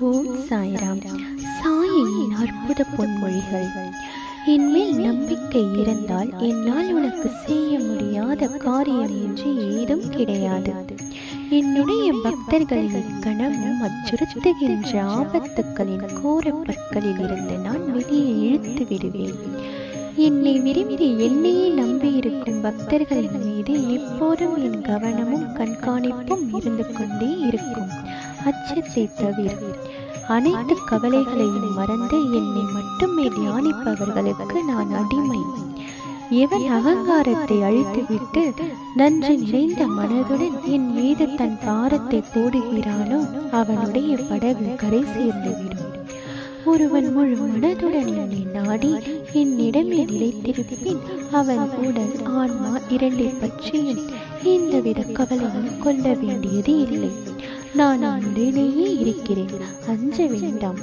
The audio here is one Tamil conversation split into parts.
ஓம் சாய்ராம் சாயின் அற்புத பொன்மொழிகள். என்மேல் நம்பிக்கை இருந்தால் என்னால் உனக்கு செய்ய முடியாத காரியம் என்று ஏதும் கிடையாது. என்னுடைய பக்தர்களின் கணமும் அச்சுறுத்துகின்ற ஆபத்துக்களின் கோரப்பற்களில் இருந்து நான் வெளியே இழுத்து விடுவேன். என்னை விரும்பி என்னையே நம்பியிருக்கும் பக்தர்களின் மீது எப்போதும் என் கவனமும் கண்காணிப்பும் இருந்து கொண்டே இருக்கும். அச்சத்தை தவிர அனைத்து கவலைகளையும் மறந்து என்னை மட்டுமே தியானிப்பவர்களுக்கு நான் அடிமை. எவன் அகங்காரத்தை அழித்துவிட்டு நன்றி நிறைந்த மனதுடன் என் மீது தன் பாரத்தை போடுகிறானோ அவனுடைய படகு கரை சேர்ந்துவிடும் ஒருவன் முழு மனதுடன் என்னை நாடி என்னிடமே நிலைத்திருப்பின் அவன் உடல் ஆன்மா இரண்டை பற்றியும் எந்தவித கவலையும் கொள்ள வேண்டியது இல்லை. நான் உடனேயே இருக்கிறேன். அஞ்ச வேண்டாம்.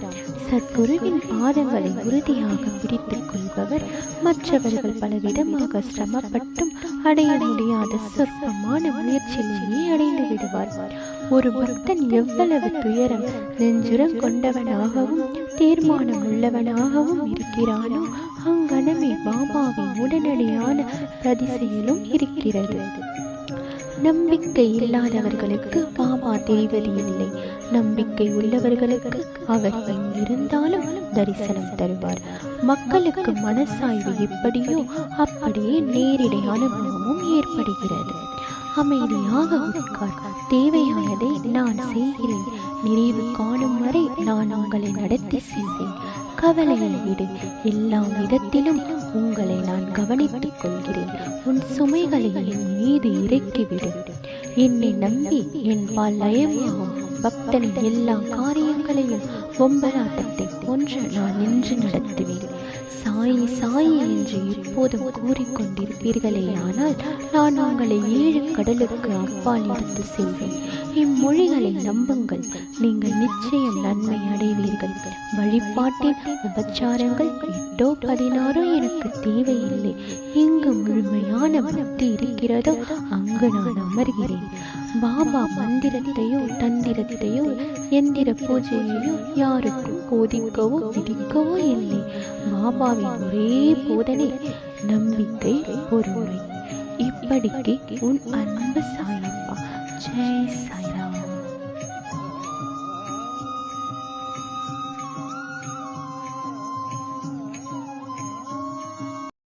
சத்குருவின் பாதங்களை உறுதியாக பிடித்துக் கொள்பவர். மற்றவர்கள் பலவிதமாக சிரமப்பட்டும் அடைய முடியாத சொற்பமான முயற்சியிலேயே அடைந்து விடுவார். ஒரு பக்தன் எவ்வளவு துயரம் நெஞ்சுரம் கொண்டவனாகவும் தீர்மானம் உள்ளவனாகவும் இருக்கிறானோ அங்கனமே பாபாவின் உடனடியான பிரதிசெயலும் இருக்கிறது. நம்பிக்கை இல்லாதவர்களுக்கு பாபா தெரிவது இல்லை. நம்பிக்கை உள்ளவர்களுக்கு அவர் எங்கிருந்தாலும் தரிசனம் தருவார். மக்களுக்கு மனசாய்வு எப்படியோ அப்படியே நேரிடை அனுபவமும் ஏற்படுகிறது. அமைதியாக உட்கார். தேவையானதை நான் செய்கிறேன். நிறைவு காணும் வரை நான் உங்களை நடத்தி செல்வேன். கவலையை விடு. எல்லா விதத்திலும் உங்களை நான் கவனித்துக் கொள்கிறேன். உன் சுமைகளை என் மீது இறக்கிவிடு. என்னை நம்பி என் பால் லயமாகும். பக்தனின் எல்லா காரியங்களையும் ஒம்பலாட்டத்தை போன்று நான் நின்று நடத்துவேன். சாயி சாயி என்று எப்போதும் கூறிக்கொண்டிருப்பீர்களே ஆனால் நான் உங்களை ஏழு கடலுக்கு அப்பால் எடுத்து செல்வேன். இம்மொழிகளை நம்புங்கள். நீங்கள் நிச்சயம் நன்மை அடைவீர்கள். வழிபாட்டின் உபச்சாரங்கள் எட்டோ பதினாறோ எனக்கு தேவையில்லை. எங்கு முழுமையான பக்தி இருக்கிறதோ அங்கு நான் அமர்கிறேன். பாபா மந்திரத்தையோ தந்திரத்தையோ எந்திர பூஜையையோ யாருக்கும் போதிக்கவோ விதிக்கவோ இல்லை. பாபாவின் ஒரே போதனை நம்பிக்கை பொறுமை. இப்படிக்கு உன் அன்பு சாயப்பா. ஜெய் சாய்ராம்.